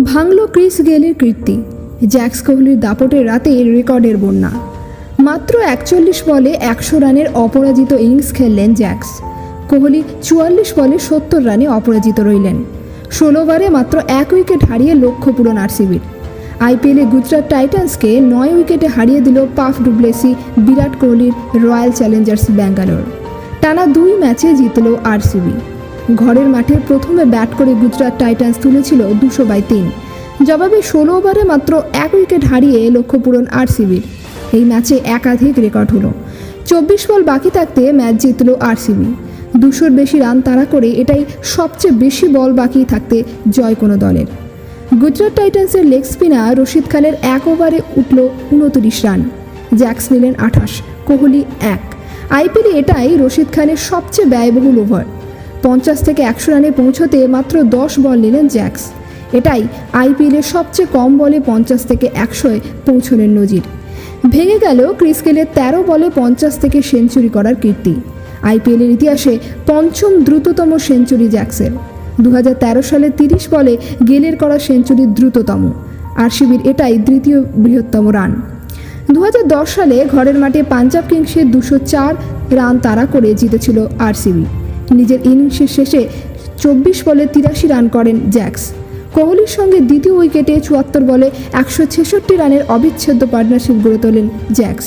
ভাঙল ক্রিস গেলের কীর্তি। জ্যাক্স কোহলির দাপটের রাতে রেকর্ডের বন্যা। মাত্র একচল্লিশ বলে একশো রানের অপরাজিত ইনিংস খেললেন জ্যাক্স। কোহলি চুয়াল্লিশ বলে সত্তর রানে অপরাজিত রইলেন। ষোলো ষোলোবারে মাত্র এক উইকেট হারিয়ে লক্ষ্য পূরণ আরসিবির। আইপিএলে গুজরাট টাইটান্সকে নয় উইকেটে হারিয়ে দিল পাফ ডুপ্লেসি বিরাট কোহলির রয়্যাল চ্যালেঞ্জার্স ব্যাঙ্গালোর। টানা দুই ম্যাচে জিতল আরসিবি। ঘরের মাঠে প্রথমে ব্যাট করে গুজরাট টাইটান্স তুলেছিল দুশো বাই তিন। জবাবে ষোলো ওভারে মাত্র এক উইকেট হারিয়ে লক্ষ্য পূরণ আরসিবির। এই ম্যাচে একাধিক রেকর্ড হলো। চব্বিশ বল বাকি থাকতে ম্যাচ জিতল আরসিবি। দুশোর বেশি রান তাড়া করে এটাই সবচেয়ে বেশি বল বাকি থাকতে জয় কোনো দলের। গুজরাট টাইটান্সের লেগ স্পিনার রশিদ খানের এক ওভারে উঠল উনত্রিশ রান। জ্যাক্স নিলেন আঠাশ, কোহলি এক। আইপিএলে এটাই রশিদ খানের সবচেয়ে ব্যয়বহুল ওভার। পঞ্চাশ থেকে একশো রানে পৌঁছতে মাত্র দশ বল নিলেন জ্যাক্স। এটাই আইপিএলের সবচেয়ে কম বলে পঞ্চাশ থেকে একশোয় পৌঁছনের নজির। ভেঙে গেল ক্রিস গেলের তেরো বলে পঞ্চাশ থেকে সেঞ্চুরি করার কীর্তি। আইপিএলের ইতিহাসে পঞ্চম দ্রুততম সেঞ্চুরি জ্যাক্সের। দু হাজার তেরো সালে তিরিশ বলে গেলের করা সেঞ্চুরি দ্রুততম। আরসিবির এটাই দ্বিতীয় বৃহত্তম রান। দু হাজার দশ সালে ঘরের মাঠে পাঞ্জাব কিংসের দুশো চার রান তাড়া করে জিতেছিল আরসিবি। নিজের ইনিংসের শেষে চব্বিশ বলে তিরাশি রান করেন জ্যাক্স। কোহলির সঙ্গে দ্বিতীয় উইকেটে চুয়াত্তর বলে একশো ছেষট্টি রানের অবিচ্ছেদ্য পার্টনারশিপ গড়ে তোলেন জ্যাক্স।